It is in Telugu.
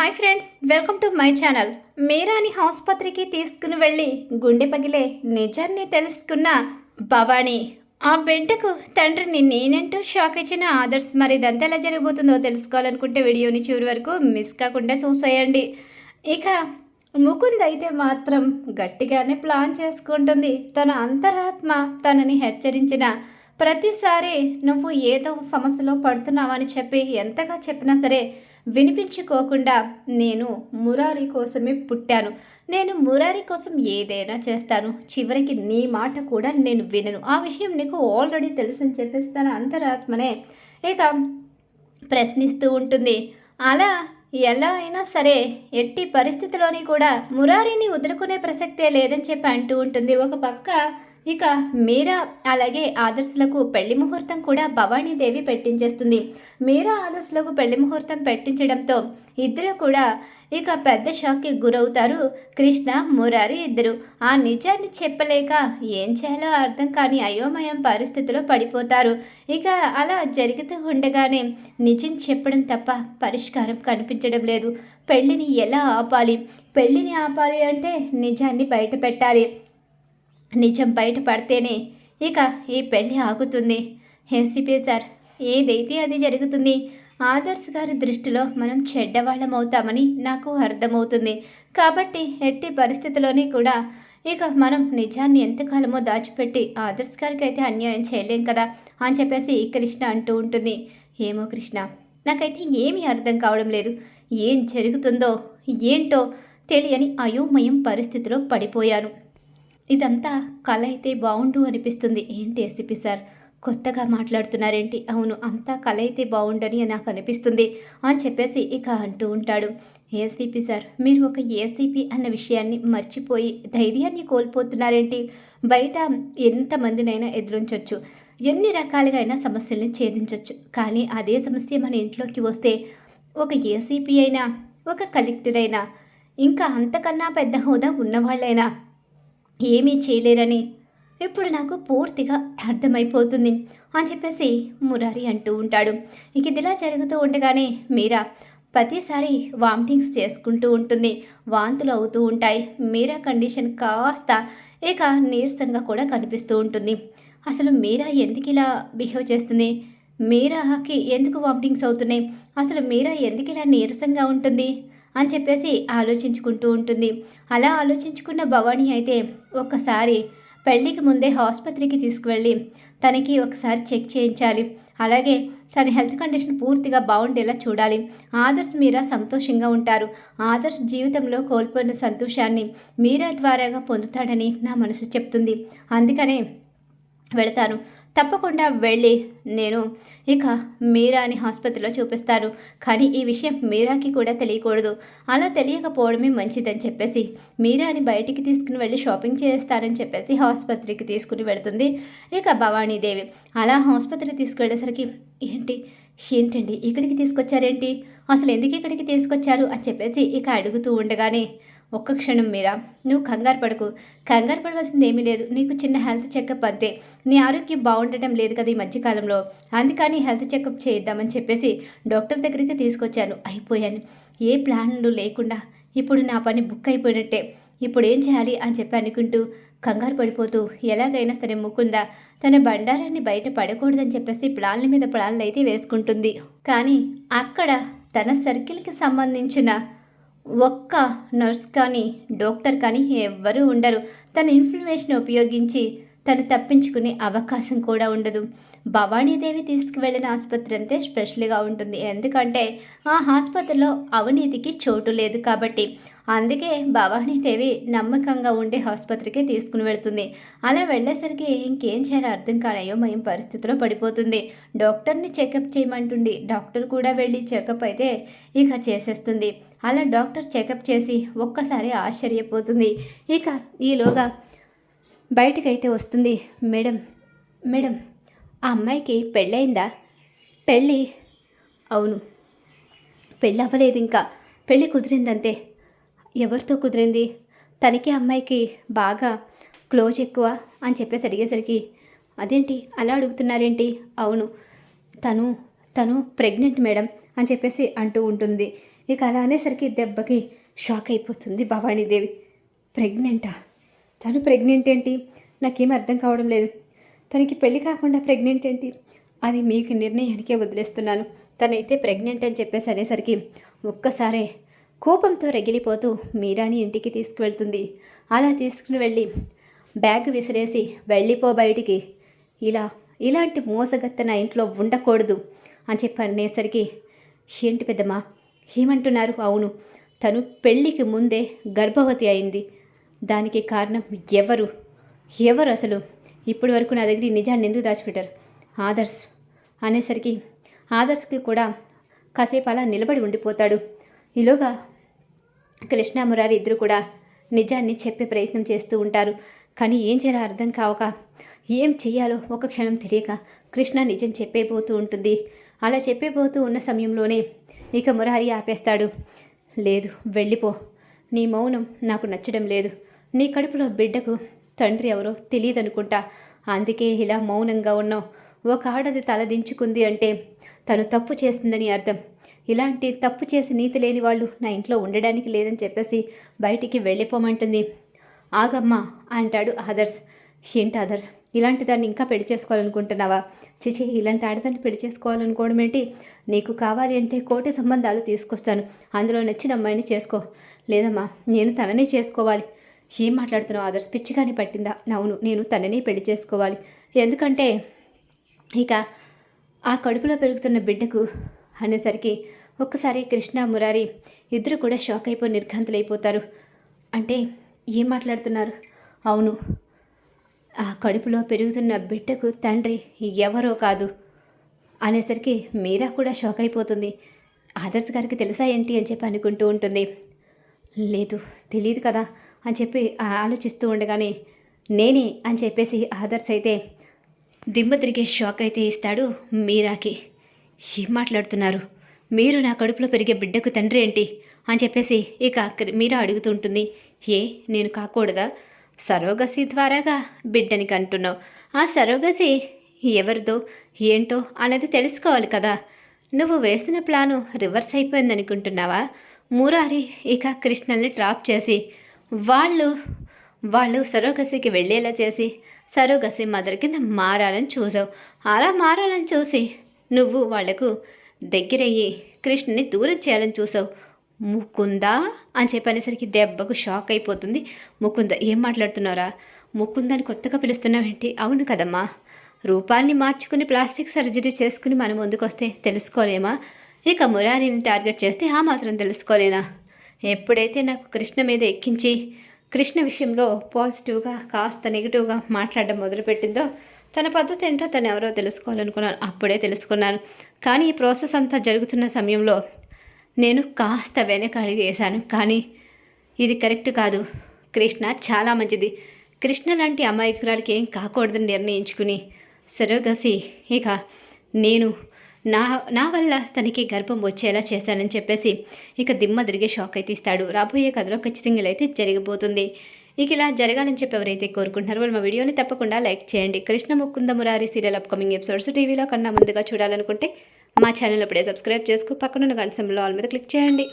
Hi friends welcome to my channel మీరాని ఆసుపత్రికి తీసుకుని వెళ్ళి గుండె పగిలే నిజాన్ని తెలుసుకున్న భవానీ. ఆ బిడ్డకు తండ్రిని నేనంటూ షాక్ ఇచ్చిన ఆదర్శ్ మరి ఇదంతా ఎలా జరగబోతుందో తెలుసుకోవాలనుకుంటే వీడియోని చివరి వరకు మిస్ కాకుండా చూసేయండి. ఇక ముకుంద్ అయితే మాత్రం గట్టిగానే ప్లాన్ చేసుకుంటుంది. తన అంతరాత్మ తనని హెచ్చరించిన ప్రతిసారి నువ్వు ఏదో సమస్యలో పడుతున్నావని చెప్పి ఎంతగా చెప్పినా సరే వినిపించుకోకుండా నేను మురారి కోసమే పుట్టాను. నేను మురారి కోసం ఏదైనా చేస్తాను. చివరికి నీ మాట కూడా నేను వినను. ఆ విషయం నీకు ఆల్రెడీ తెలుసని చెప్పేసి తన అంతరాత్మనే. ఇక ప్రశ్నిస్తూ ఉంటుంది. అలా ఎలా అయినా సరే ఎట్టి పరిస్థితిలోని కూడా మురారిని వదులుకునే ప్రసక్తే లేదని చెప్పి అంటూ ఉంటుంది. ఒక పక్క ఇక మీరా అలాగే ఆదర్శులకు పెళ్ళి ముహూర్తం కూడా భవానీదేవి పెట్టించేస్తుంది. మీరా ఆదర్శులకు పెళ్ళి ముహూర్తం పెట్టించడంతో ఇద్దరు కూడా ఇక పెద్ద షాక్కి గురవుతారు. కృష్ణ మురారి ఇద్దరు. ఆ నిజాన్ని చెప్పలేక ఏం చేయాలో అర్థం కాని అయోమయం పరిస్థితిలో పడిపోతారు. ఇక అలా జరుగుతూ ఉండగానే నిజం చెప్పడం తప్ప పరిష్కారం కనిపించడం లేదు. పెళ్ళిని ఎలా ఆపాలి? పెళ్ళిని ఆపాలి అంటే నిజాన్ని బయట పెట్టాలి. నిజం బయటపడితేనే ఇక ఈ పెళ్ళి ఆగుతుంది. ఏసీపీ సార్ ఏదైతే అది జరుగుతుంది ఆదర్శ్ గారి దృష్టిలో మనం చెడ్డవాళ్ళం అవుతామని నాకు అర్థమవుతుంది. కాబట్టి ఎట్టి పరిస్థితిలోని కూడా ఇక మనం నిజాన్ని ఎంతకాలమో దాచిపెట్టి ఆదర్శ్ గారికి అయితే అన్యాయం చేయలేం కదా అని చెప్పేసి కృష్ణ అంటూ ఉంటుంది. ఏమో కృష్ణ నాకైతే ఏమీ అర్థం కావడం లేదు. ఏం జరుగుతుందో ఏంటో తెలియని అయోమయం పరిస్థితిలో పడిపోయాను. ఇదంతా కళ అయితే బాగుండు అనిపిస్తుంది. ఏంటి ఎస్సిపి సార్ కొత్తగా మాట్లాడుతున్నారేంటి? అవును అంతా కళ అయితే బాగుండని నాకు అనిపిస్తుంది అని చెప్పేసి ఇక అంటూ ఉంటాడు. ఏసీపీ సార్ మీరు ఒక ఏసీపీ అన్న విషయాన్ని మర్చిపోయి ధైర్యాన్ని కోల్పోతున్నారేంటి? బయట ఎంతమందినైనా ఎదురించవచ్చు ఎన్ని రకాలుగా అయినా సమస్యల్ని ఛేదించవచ్చు కానీ అదే సమస్య మన ఇంట్లోకి వస్తే ఒక ఏసీపీ అయినా ఒక కలెక్టర్ అయినా ఇంకా అంతకన్నా పెద్ద హోదా ఉన్నవాళ్ళైనా ఏమీ చేయలేరని. ఇప్పుడు నాకు పూర్తిగా అర్థమైపోతుంది అని చెప్పేసి మురారి అంటూ ఉంటాడు. ఇక ఇదిలా జరుగుతూ ఉండగానే మీరా ప్రతిసారి వామిటింగ్స్ చేసుకుంటూ ఉంటుంది. వాంతులు అవుతూ ఉంటాయి. మీరా కండిషన్ కాస్త ఇక నీరసంగా కూడా కనిపిస్తూ ఉంటుంది. అసలు మీరా ఎందుకు ఇలా బిహేవ్ చేస్తుంది? మీరాకి ఎందుకు వామిటింగ్స్ అవుతున్నాయి? అసలు మీరా ఎందుకు ఇలా నీరసంగా ఉంటుంది? అని చెప్పేసి ఆలోచించుకుంటూ ఉంటుంది. అలా ఆలోచించుకున్న భవానీ అయితే ఒక్కసారి పెళ్ళికి ముందే ఆసుపత్రికి తీసుకువెళ్ళి తనకి ఒకసారి చెక్ చేయించాలి. అలాగే తన హెల్త్ కండిషన్ పూర్తిగా బాగుండేలా చూడాలి. ఆదర్శ్ మీరా సంతోషంగా ఉంటారు. ఆదర్శ్ జీవితంలో కోల్పోయిన సంతోషాన్ని మీరా ద్వారాగా పొందుతాడని నా మనసు చెప్తుంది. అందుకనే వెళతాను. తప్పకుండా వెళ్ళి నేను ఇక మీరాని ఆసుపత్రిలో చూపిస్తాను. కానీ ఈ విషయం మీరాకి కూడా తెలియకూడదు. అలా తెలియకపోవడమే మంచిదని చెప్పేసి మీరాని బయటికి తీసుకుని వెళ్ళి షాపింగ్ చేస్తారని చెప్పేసి ఆసుపత్రికి తీసుకుని వెళుతుంది ఇక భవానీదేవి. అలా ఆసుపత్రికి తీసుకువెళ్ళేసరికి ఏంటి? ఏంటండి? ఇక్కడికి తీసుకొచ్చారేంటి? అసలు ఎందుకు ఇక్కడికి తీసుకొచ్చారు? అని చెప్పేసి ఇక అడుగుతూ ఉండగానే ఒక్క క్షణం మీరా? నువ్వు కంగారు పడకు. కంగారు పడవలసింది ఏమీ లేదు. నీకు చిన్న హెల్త్ చెకప్ అంతే. నీ ఆరోగ్యం బాగుండటం లేదు కదా ఈ మధ్యకాలంలో అందుకని హెల్త్ చెకప్ చేద్దామని చెప్పేసి డాక్టర్ దగ్గరికి తీసుకొచ్చాను. అయిపోయాను. ఏ ప్లాన్లు లేకుండా ఇప్పుడు నా పని బుక్ అయిపోయినట్టే. ఇప్పుడు ఏం చేయాలి అని చెప్పి అనుకుంటూ కంగారు పడిపోతూ ఎలాగైనా సరే ముకుందా తన బండారాన్ని బయట పడకూడదని చెప్పేసి ప్లాన్ల మీద ప్లాన్లు అయితే వేసుకుంటుంది. కానీ అక్కడ తన సర్కిల్కి సంబంధించిన ఒక్క నర్స్ కానీ డాక్టర్ కానీ ఎవ్వరూ ఉండరు. తన ఇన్ఫర్మేషన్ ఉపయోగించి తను తప్పించుకునే అవకాశం కూడా ఉండదు. భవానీదేవి తీసుకువెళ్ళిన ఆసుపత్రి అంతే స్పెషల్గా ఉంటుంది. ఎందుకంటే ఆ ఆసుపత్రిలో అవినీతికి చోటు లేదు కాబట్టి. అందుకే భవానీదేవి నమ్మకంగా ఉండే ఆసుపత్రికి తీసుకుని వెళ్తుంది. అలా వెళ్ళేసరికి ఇంకేం చేయాలో అర్థం కానయో మయం పరిస్థితిలో పడిపోతుంది. డాక్టర్ని చెకప్ చేయమంటుంది. డాక్టర్ కూడా వెళ్ళి చెకప్ అయితే ఇక చేసేస్తుంది. అలా డాక్టర్ చెకప్ చేసి ఒక్కసారి ఆశ్చర్యపోతుంది. ఇక ఈలోగా బయటకైతే వస్తుంది. మేడం మేడం ఆ అమ్మాయికి పెళ్ళయిందా? పెళ్ళి అవును. పెళ్ళి అవ్వలేదు ఇంకా. పెళ్ళి కుదిరిందంతే. ఎవరితో కుదిరింది? తనకి అమ్మాయికి బాగా క్లోజ్ ఎక్కువ అని చెప్పేసి అడిగేసరికి అదేంటి? అలా అడుగుతున్నారేంటి? అవును. తను తను ప్రెగ్నెంట్ మేడం అని చెప్పేసి అంటూ ఉంటుంది. ఇక అలా అనేసరికి దెబ్బకి షాక్ అయిపోతుంది భవానీదేవి. ప్రెగ్నెంటా? తను ప్రెగ్నెంట్ ఏంటి? నాకేం అర్థం కావడం లేదు. తనకి పెళ్ళి కాకుండా ప్రెగ్నెంట్ ఏంటి? అది మీకు నిర్ణయానికే వదిలేస్తున్నాను. తనైతే ప్రెగ్నెంట్ అని చెప్పేసి అనేసరికి ఒక్కసారే కోపంతో రగిలిపోతూ మీరాని ఇంటికి తీసుకువెళ్తుంది. అలా తీసుకుని వెళ్ళి బ్యాగ్ విసిరేసి వెళ్ళిపో బయటికి. ఇలా ఇలాంటి మోసగత్త నా ఇంట్లో ఉండకూడదు అని చెప్పి అనేసరికి ఏంటి పెద్దమ్మా? ఏమంటున్నారు? అవును తను పెళ్ళికి ముందే గర్భవతి అయింది. దానికి కారణం ఎవరు? ఎవరు అసలు? ఇప్పటి వరకు నా దగ్గర ఈ నిజాన్ని ఎందుకు దాచిపెట్టారు? ఆదర్శ్. అనేసరికి ఆదర్శ్కి కూడా కాసేపు అలా నిలబడి ఉండిపోతాడు. ఈలోగా కృష్ణ మురారి ఇద్దరు కూడా నిజాన్ని చెప్పే ప్రయత్నం చేస్తూ ఉంటారు. కానీ ఏం చేయాలో అర్థం కావక ఏం చేయాలో ఒక క్షణం తెలియక కృష్ణ నిజం చెప్పేపోతూ ఉంటుంది. అలా చెప్పేపోతూ ఉన్న సమయంలోనే ఇక మురారి ఆపేస్తాడు. లేదు వెళ్ళిపో. నీ మౌనం నాకు నచ్చడం లేదు. నీ కడుపులో బిడ్డకు తండ్రి ఎవరో తెలియదనుకుంటా. అందుకే ఇలా మౌనంగా ఉన్నావు. ఒక ఆడది తలదించుకుంది అంటే తను తప్పు చేస్తుందని అర్థం. ఇలాంటి తప్పు చేసి నీతి లేని వాళ్ళు నా ఇంట్లో ఉండడానికి లేదని చెప్పేసి బయటికి వెళ్ళిపోమంటుంది. ఆగమ్మా అంటాడు ఆదర్శ్. ఏంటి ఆదర్శ్? ఇలాంటి దాన్ని ఇంకా పెళ్ళి చేసుకోవాలనుకుంటున్నావా? చిచి ఇలాంటి ఆడదాన్ని పెళ్ళి చేసుకోవాలనుకోవడం ఏంటి? నీకు కావాలి అంటే కోటి సంబంధాలు తీసుకొస్తాను. అందులో నచ్చిన అమ్మాయిని చేసుకో. లేదమ్మా నేను తననే చేసుకోవాలి. ఏం మాట్లాడుతున్నావు? ఆదర్శ్? పిచ్చిగానే పట్టిందా? అవును నేను తననే పెళ్ళి చేసుకోవాలి. ఎందుకంటే ఇక ఆ కడుపులో పెరుగుతున్న బిడ్డకు అనేసరికి ఒక్కసారి కృష్ణ మురారి ఇద్దరు కూడా షాక్ అయిపోయి నిర్ఘాంతులైపోతారు అంటే ఏం మాట్లాడుతున్నారు? అవును. ఆ కడుపులో పెరుగుతున్న బిడ్డకు తండ్రి ఎవరో కాదు అనేసరికి మీరా కూడా షాక్ అయిపోతుంది. ఆదర్శ్ గారికి తెలుసా ఏంటి అని చెప్పి అనుకుంటూ ఉంటుంది. లేదు తెలియదు కదా. అని చెప్పి ఆలోచిస్తూ ఉండగానే నేనే అని చెప్పేసి ఆదర్శ్ అయితే దిమ్మ తిరిగే షాక్ అయితే ఇస్తాడు మీరాకి ఏం మాట్లాడుతున్నారు? మీరు నా కడుపులో పెరిగే బిడ్డకు తండ్రి ఏంటి? అని చెప్పేసి ఇక మీరా అడుగుతుంటుంది ఏ నేను కాకూడదా? సరోగసి ద్వారాగా బిడ్డని కంటున్నావు. ఆ సరోగసి ఎవరిదో ఏంటో అనేది తెలుసుకోవాలి కదా. నువ్వు వేసిన ప్లాను రివర్స్ అయిపోయింది అనుకుంటున్నావా మురారి ఇక కృష్ణల్ని ట్రాప్ చేసి వాళ్ళు వాళ్ళు సరోగసికి వెళ్ళేలా చేసి సరోగసి మదర్ కింద మారాలని చూసావు. అలా మారాలని చూసి నువ్వు వాళ్ళకు దగ్గరయ్యి కృష్ణుని దూరం చేయాలని చూసావు. ముకుందా? అని చెప్పనేసరికి దెబ్బకు షాక్ అయిపోతుంది. ముకుంద ఏం మాట్లాడుతున్నారా ముకుందని కొత్తగా పిలుస్తున్నావేంటి? అవును కదమ్మా. రూపాన్ని మార్చుకుని ప్లాస్టిక్ సర్జరీ చేసుకుని మన ముందుకు వస్తే తెలుసుకోలేమా? ఇక మురారిని టార్గెట్ చేస్తే ఆ మాత్రం తెలుసుకోలేనా? ఎప్పుడైతే నాకు కృష్ణ మీద ఎక్కించి కృష్ణ విషయంలో పాజిటివ్గా కాస్త నెగిటివ్గా మాట్లాడడం మొదలుపెట్టిందో తన పద్ధతి ఏంటో తను ఎవరో తెలుసుకోవాలనుకున్నాను అప్పుడే తెలుసుకున్నాను. కానీ ఈ ప్రాసెస్ అంతా జరుగుతున్న సమయంలో నేను కాస్త వెనక అడిగేశాను కానీ ఇది కరెక్ట్ కాదు. కృష్ణ చాలా మంచిది. కృష్ణ లాంటి అమాయకురాలకి ఏం కాకూడదని నిర్ణయించుకుని సరోగసి ఇక నేను నా నా వల్ల తనకి గర్భం వచ్చేలా చేశానని చెప్పేసి ఇక దిమ్మ తిరిగే షాక్ అయితే ఇస్తాడు. రాబోయే కథలో ఖచ్చితంగా అయితే జరిగిపోతుంది. ఇక ఇలా జరగాలని చెప్పి ఎవరైతే కోరుకుంటున్నారో వాళ్ళు మా వీడియోని తప్పకుండా లైక్ చేయండి. Krishna Mukunda Murari serial upcoming episodes టీవీలో కన్నా ముందుగా చూడాలనుకుంటే మా ఛానల్ అప్పుడే సబ్స్క్రైబ్ చేసుకో. పక్కనున్న గంట సమయంలో ఆల్ మీద క్లిక్ చేయండి.